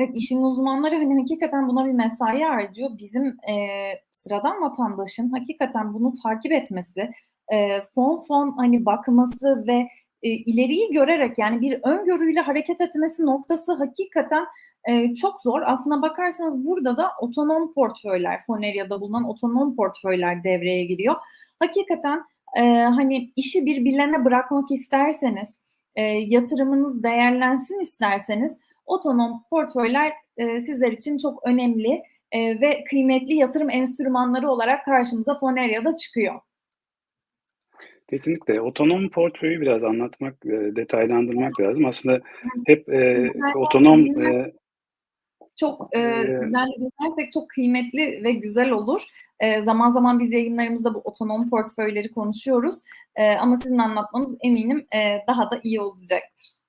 Evet, işin uzmanları, hani, hakikaten buna bir mesai harcıyor. Bizim, eee, sıradan vatandaşın hakikaten bunu takip etmesi, eee, fon fon, hani, bakması ve, eee, ileriyi görerek, yani, bir öngörüyle hareket etmesi noktası hakikaten, eee, çok zor. Aslına bakarsanız burada da otonom portföyler, Foneria'da bulunan otonom portföyler devreye giriyor. Hakikaten, eee, hani, işi bir bilene bırakmak isterseniz, eee, yatırımınız değerlensin isterseniz otonom portföyler, eee, sizler için çok önemli, eee, ve kıymetli yatırım enstrümanları olarak karşımıza Foneria'da çıkıyor. Kesinlikle. Otonom portföyü biraz anlatmak, eee, detaylandırmak lazım. Aslında hep, eee, otonom, eee Çok, eee, Eee sizden de dinlersek çok kıymetli ve güzel olur. Eee, zaman zaman biz yayınlarımızda bu otonom portföyleri konuşuyoruz, eee, ama sizin anlatmanız eminim, eee, daha da iyi olacaktır.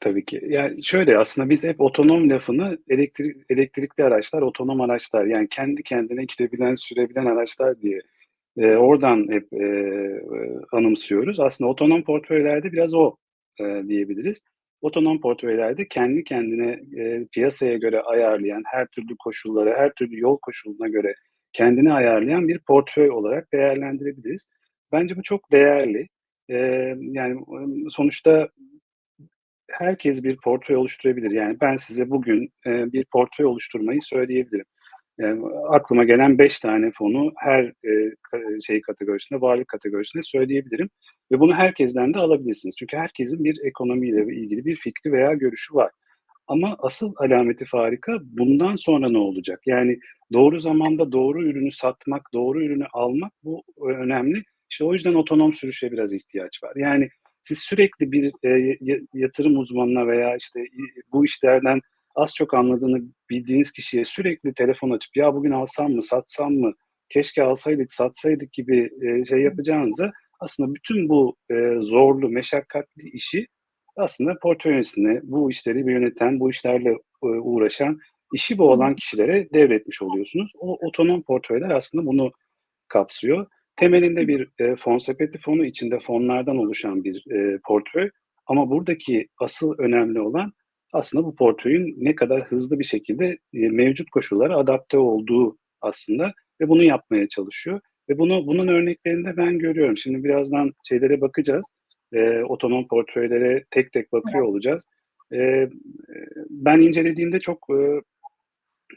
Tabii ki. Ya, şöyle aslında biz hep otonom lafını elektri elektrikli araçlar, otonom araçlar, yani kendi kendine gidebilen, sürebilen araçlar diye, eee, oradan hep, eee, anımsıyoruz. Aslında otonom portföylerde biraz o, eee, diyebiliriz. Otonom portföylerde kendi kendine, eee, piyasaya göre ayarlayan, her türlü koşullara, her türlü yol koşuluna göre kendini ayarlayan bir portföy olarak değerlendirebiliriz. Bence bu çok değerli. Eee, yani, sonuçta herkes bir portföy oluşturabilir. Yani ben size bugün, eee, bir portföy oluşturmayı söyleyebilirim. Eee, aklıma gelen 5 tane fonu her, ka şey kategorisinde, varlık kategorisinde söyleyebilirim ve bunu herkesten de alabilirsiniz. Çünkü herkesin bir ekonomiyle ilgili bir fikri veya görüşü var. Ama asıl alameti farika bundan sonra ne olacak? Yani doğru zamanda doğru ürünü satmak, doğru ürünü almak bu önemli. İşte o yüzden otonom sürüşe biraz ihtiyaç var. Yani siz sürekli bir, ya yatırım uzmanına veya, işte, bu işlerden az çok anladığını bildiğiniz kişiye sürekli telefon açıp "Ya, bugün alsam mı, satsam mı, keşke alsaydık, satsaydık." gibi, eee, şey yapacağınıza aslında bütün bu, eee, zorlu, meşakkatli işi aslında portföy yöneticisine, bu işleri yöneten, bu işlerle, eee, uğraşan, işi bu olan kişilere devretmiş oluyorsunuz. O otonom portföyler aslında bunu kapsıyor. Temelinde bir, eee, fon sepeti fonu, içinde fonlardan oluşan bir, eee, portföy ama buradaki asıl önemli olan aslında bu portföyün ne kadar hızlı bir şekilde, eee, mevcut koşullara adapte olduğu aslında ve bunu yapmaya çalışıyor ve bunu bunun örneklerini de ben görüyorum. Şimdi birazdan şeylere bakacağız, eee, otonom portföylere tek tek bakıyor Evet. olacağız. Eee, ben incelediğimde çok, eee,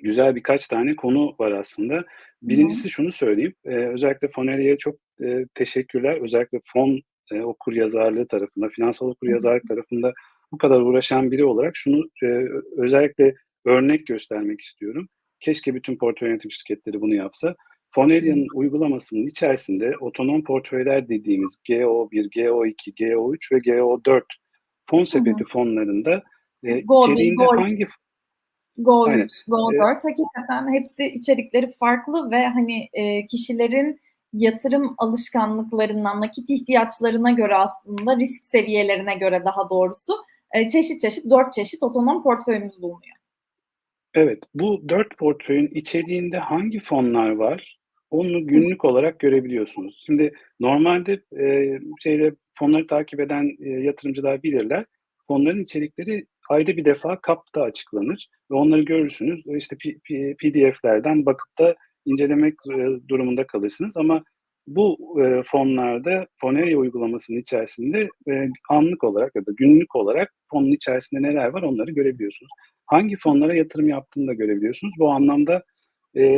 güzel birkaç tane konu var aslında. Hı. 1'incisi şunu söyleyeyim, eee, özellikle Foneria'ya çok, eee, teşekkürler. Özellikle fon, eee, okuryazarlığı tarafında, finansal Hı okuryazarlık hı. tarafında bu kadar uğraşan biri olarak şunu, eee, özellikle örnek göstermek istiyorum. Keşke bütün portföy yönetim şirketleri bunu yapsa. Foneria'nın uygulamasının içerisinde otonom portföyler dediğimiz GO1, GO2, GO3 ve GO4 fon sepeti fonlarında, eee, Go1, içeriğinde Go2, hangi f Aynen. Go3, Eee Go4 hakikaten hepsi içerikleri farklı ve, hani, eee, kişilerin yatırım alışkanlıklarına, nakit ihtiyaçlarına göre aslında risk seviyelerine göre daha doğrusu, eee, çeşit çeşit 4 çeşit otonom portföyümüz bulunuyor. Evet, bu 4 portföyün içeriğinde hangi fonlar var, onu günlük olarak görebiliyorsunuz. Şimdi normalde, eee, şeyde fonları takip eden, eee, yatırımcılar bilirler. Fonların içerikleri ayda 1 defa KAP'ta açıklanır ve onları görürsünüz. İşte, PDF'lerden bakıp da incelemek, eee, durumunda kalırsınız ama bu, eee, fonlarda Foneria uygulamasının içerisinde, eee, anlık olarak ya da günlük olarak fonun içerisinde neler var onları görebiliyorsunuz. Hangi fonlara yatırım yaptığını da görebiliyorsunuz. Bu anlamda,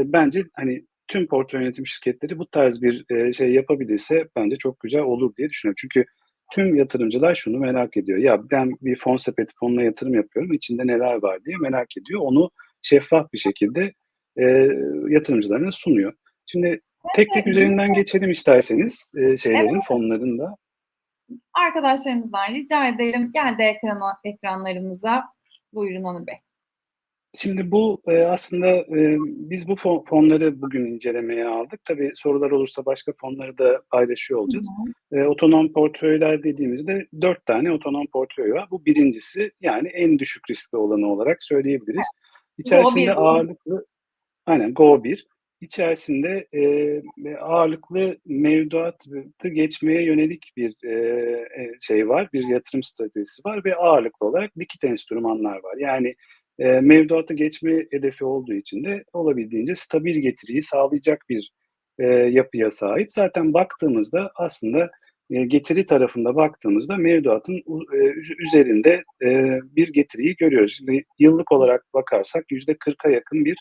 bence, hani, tüm portföy yönetim şirketleri bu tarz bir, şey yapabilirse bence çok güzel olur diye düşünüyorum. Çünkü tüm yatırımcılar şunu merak ediyor: "Ya, ben bir fon sepeti fonuna yatırım yapıyorum, içinde neler var?" diye merak ediyor. Onu şeffaf bir şekilde, eee, yatırımcılarına sunuyor. Şimdi tek tek üzerinden geçelim isterseniz, eee, şeylerin, Evet. fonların da. Arkadaşlarımızdan rica edelim. Geldi ekrana ekranlarımıza. Buyurun Onur Bey. Şimdi bu, eee, aslında, eee, biz bu fon fonları bugün incelemeye aldık. Tabii sorular olursa başka fonları da paylaşıyor olacağız. hı. Eee, otonom portföyler dediğimizde 4 tane otonom portföy var. Bu 1'incisi, yani en düşük riskli olanı olarak söyleyebiliriz. Evet. Go1 İçerisinde diyelim. ağırlıklı Aynen, Go1. İçerisinde, eee, ağırlıklı mevduatı geçmeye yönelik bir, eee, eee, şey var, bir yatırım stratejisi var ve ağırlıklı olarak likit enstrümanlar var. Yani, Eee, mevduata geçme hedefi olduğu için de olabildiğince stabil getiriyi sağlayacak bir, eee, yapıya sahip. Zaten baktığımızda aslında, eee, getiri tarafında baktığımızda mevduatın üz üzerinde, eee, bir getiriyi görüyoruz. Şimdi yıllık olarak bakarsak %40'a yakın bir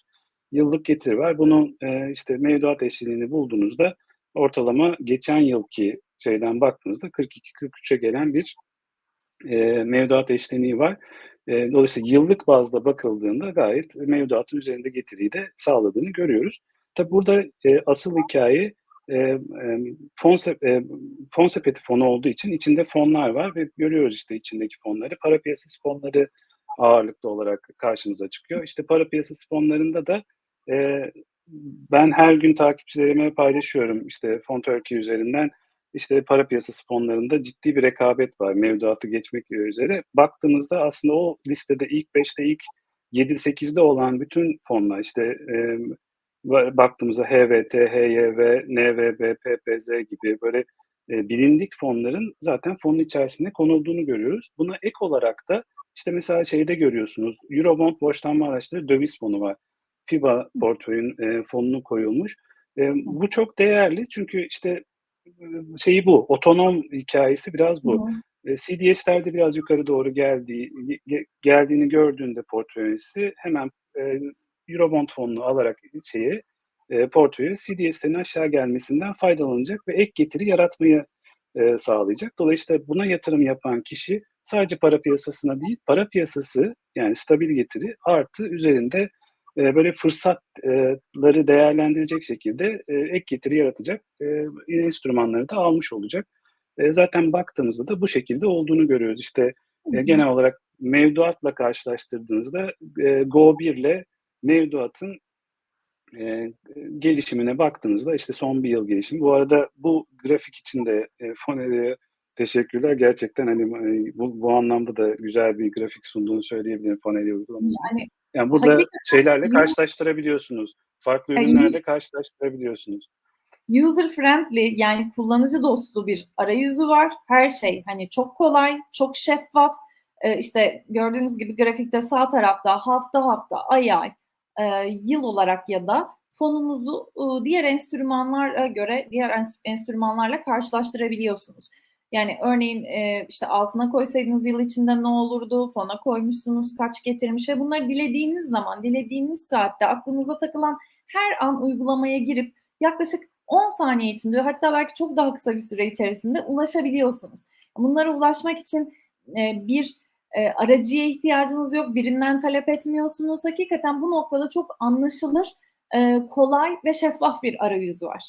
yıllık getiri var. Bunun, eee, işte mevduat eşleniğini bulduğunuzda ortalama geçen yılki şeyden baktığınızda 42-43'e gelen bir, eee, mevduat eşleniği var. Eee, dolayısıyla yıllık bazda bakıldığında gayet mevduatın üzerinde getiriyi de sağladığını görüyoruz. Tabii burada, eee, asıl hikâye, eee, emm, fon eee, fon sepeti fonu olduğu için içinde fonlar var ve görüyoruz işte içindeki fonları. Para piyasası fonları ağırlıklı olarak karşımıza çıkıyor. İşte para piyasası fonlarında da, eee, ben her gün takipçilerime paylaşıyorum işte Fon.Turkey üzerinden. İşte para piyasası fonlarında ciddi bir rekabet var mevduatı geçmek üzere. Baktığımızda aslında o listede ilk 5'te, ilk 7-8'de olan bütün fonlar işte, va baktığımızda HVT, HYV, NVB, PPZ gibi böyle, eee, bilindik fonların zaten fonun içerisine konulduğunu görüyoruz. Buna ek olarak da işte mesela şeyde görüyorsunuz, Eurobond borçlanma araçları döviz fonu var. FIBA portföyün, eee, fonuna koyulmuş. Emm, bu çok değerli çünkü işte, şeyi bu, otonom hikâyesi biraz bu. hı. Eee, CDS'lerde biraz yukarı doğru geldiği ge ge geldiğini gördüğünde portföy hemen, eee, Eurobond fonunu alarak şeye, eee, portföye CDS'lerin aşağı gelmesinden faydalanacak ve ek getiri yaratmayı, eee, sağlayacak. Dolayısıyla buna yatırım yapan kişi sadece para piyasasına değil, para piyasası yani stabil getiri artı üzerinde, eee, böyle fırsat eee, ları değerlendirecek şekilde, eee, ek getiri yaratacak, eee, enstrümanları da almış olacak. Eee, zaten baktığımızda da bu şekilde olduğunu görüyoruz. İşte, hı. genel olarak mevduatla karşılaştırdığınızda, eee, GO1'le mevduatın, eee, gelişimine baktığınızda işte son 1 yıl gelişimi. Bu arada bu grafik için de, eee, Fonera'ya teşekkürler. Gerçekten hani, bu bu anlamda da güzel bir grafik sunduğunu söyleyebilirim Fonera uygulamasının. Yani Yani burada hakikaten şeylerle yu karşılaştırabiliyorsunuz. Farklı ürünlerle karşılaştırabiliyorsunuz. User friendly yani kullanıcı dostu bir arayüzü var. Her şey hani çok kolay, çok şeffaf. Eee, işte gördüğünüz gibi grafikte sağ tarafta hafta hafta, ay ay, eee, yıl olarak ya da fonunuzu, ııı, diğer enstrümanlara göre diğer ens enstrümanlarla karşılaştırabiliyorsunuz. Yani örneğin, eee, işte altına koysaydınız yıl içinde ne olurdu, fona koymuşsunuz kaç getirmiş ve bunları dilediğiniz zaman, dilediğiniz saatte aklınıza takılan her an uygulamaya girip yaklaşık 10 saniye içinde hatta belki çok daha kısa bir süre içerisinde ulaşabiliyorsunuz. Bunlara ulaşmak için, eee, bir, eee, aracıya ihtiyacınız yok, birinden talep etmiyorsunuz. Hakikaten bu noktada çok anlaşılır, eee, kolay ve şeffaf bir arayüz var.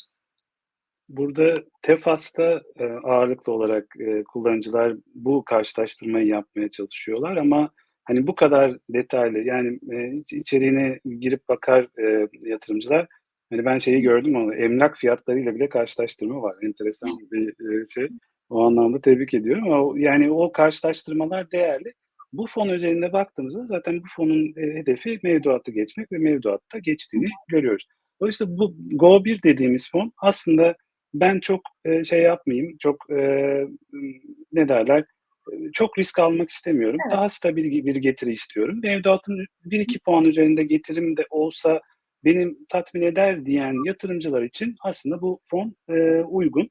Burada Tefas'ta, eee, ağırlıklı olarak, eee, kullanıcılar bu karşılaştırmayı yapmaya çalışıyorlar ama hani bu kadar detaylı yani, iç içeriğine girip bakar, eee, yatırımcılar. Hani ben şeyi gördüm ama emlak fiyatlarıyla bile karşılaştırma var. Enteresan bir, eee, şey. O anlamda tebrik ediyorum ama yani o karşılaştırmalar değerli. Bu fon özelinde baktığımızda zaten bu fonun, eee, hedefi mevduatı geçmek ve mevduatta geçtiğini görüyoruz. Dolayısıyla bu GO1 dediğimiz fon aslında ben çok, eee, şey yapmayayım, çok, ımm, ne derler, çok risk almak istemiyorum. Evet. Daha stabil bir getiri istiyorum. Mevduatın 1-2 puan üzerinde getirim de olsa beni tatmin eder diyen yatırımcılar için aslında bu fon, eee, uygun.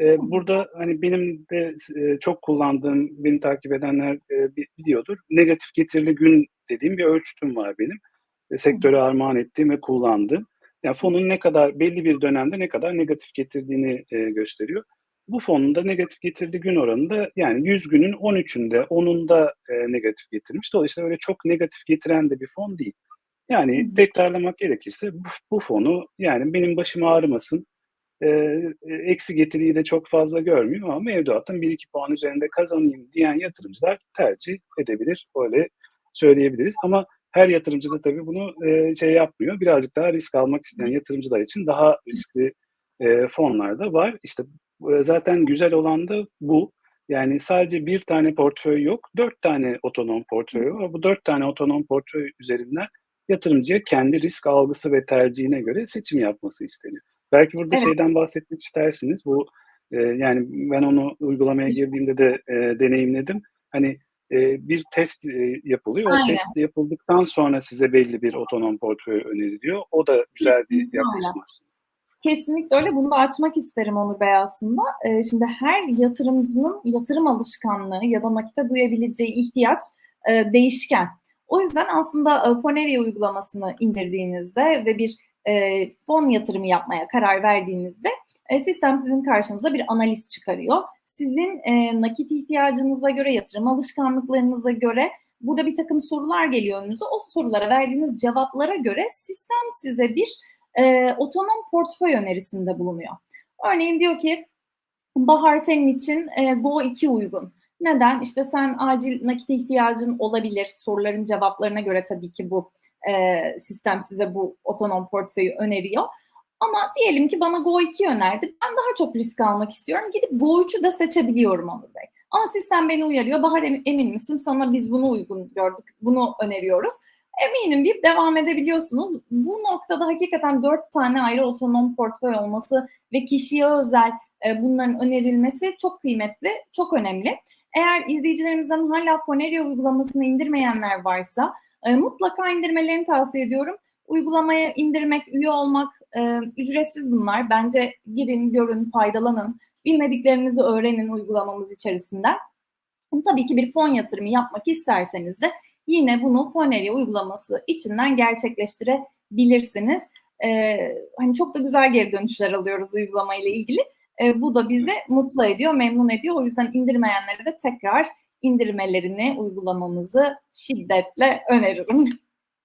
Hı. burada hani benim de eee, çok kullandığım, beni takip edenler, bi biliyordur. Negatif getirili gün dediğim bir ölçütüm var benim. Hı. sektöre armağan ettiğim ve kullandığım. Ya fonun ne kadar belli bir dönemde ne kadar negatif getirdiğini, eee, gösteriyor. Bu fonun da negatif getirili gün oranında yani 100 günün 13'ünde, 10'unda, eee, negatif getirmiş. Dolayısıyla öyle çok negatif getiren de bir fon değil. Yani tekrarlamak gerekirse bu bu fonu yani benim başım ağrımasın, eee, eksi getiriyi de çok fazla görmüyor ama mevduatın 1-2 puan üzerinde kazanayım diyen yatırımcılar tercih edebilir. Öyle söyleyebiliriz ama her yatırımcı da tabii bunu, eee, şey yapmıyor. Birazcık daha risk almak isteyen yatırımcılar için daha riskli, eee, fonlar da var. İşte, eee, zaten güzel olan da bu. Yani sadece 1 tane portföy yok, 4 tane otonom portföy var. Bu 4 tane otonom portföy üzerinden yatırımcıya kendi risk algısı ve tercihine göre seçim yapması isteniyor. Belki burada Evet. şeyden bahsetmek istersiniz. Bu, eee, yani ben onu uygulamaya girdiğimde de, eee, deneyimledim. Hani e, bir test e, yapılıyor. O Aynen. test yapıldıktan sonra size belli bir otonom portföy öneriliyor. O da güzel bir yaklaşım aslında. Kesinlikle öyle. Bunu da açmak isterim Onur Bey aslında. Ee, şimdi her yatırımcının yatırım alışkanlığı ya da nakite duyabileceği ihtiyaç e, değişken. O yüzden aslında e, Foneria uygulamasını indirdiğinizde ve bir e, fon yatırımı yapmaya karar verdiğinizde e, sistem sizin karşınıza bir analiz çıkarıyor. Sizin e, nakit ihtiyacınıza göre, yatırım alışkanlıklarınıza göre burada bir takım sorular geliyor önünüze. O sorulara verdiğiniz cevaplara göre sistem size bir e, otonom portföy önerisinde bulunuyor. Örneğin diyor ki Bahar senin için e, Go 2 uygun. Neden? İşte sen acil nakit ihtiyacın olabilir. Soruların cevaplarına göre tabii ki bu e, sistem size bu otonom portföyü öneriyor. Ama diyelim ki bana Go 2 önerdi. Ben daha çok risk almak istiyorum. Gidip Go 3'ü de seçebiliyorum Onur Bey. Ama sistem beni uyarıyor. Bahar emin misin? Sana biz bunu uygun gördük. Bunu öneriyoruz eminim deyip devam edebiliyorsunuz. Bu noktada hakikaten dört tane ayrı otonom portföy olması ve kişiye özel e, bunların önerilmesi çok kıymetli, çok önemli. Eğer izleyicilerimizden hala Foneria uygulamasını indirmeyenler varsa e, mutlaka indirmelerini tavsiye ediyorum. Uygulamaya indirmek, üye olmak e, ücretsiz bunlar. Bence girin, görün, faydalanın. Bilmediklerinizi öğrenin uygulamamız içerisinden. Tabii ki bir fon yatırımı yapmak isterseniz de yine bunu Foneria uygulaması içinden gerçekleştirebilirsiniz. Ee, hani çok da güzel geri dönüşler alıyoruz uygulama ile ilgili. Ee, bu da bizi mutlu ediyor, memnun ediyor. O yüzden indirmeyenlere de tekrar indirmelerini uygulamamızı şiddetle öneririm.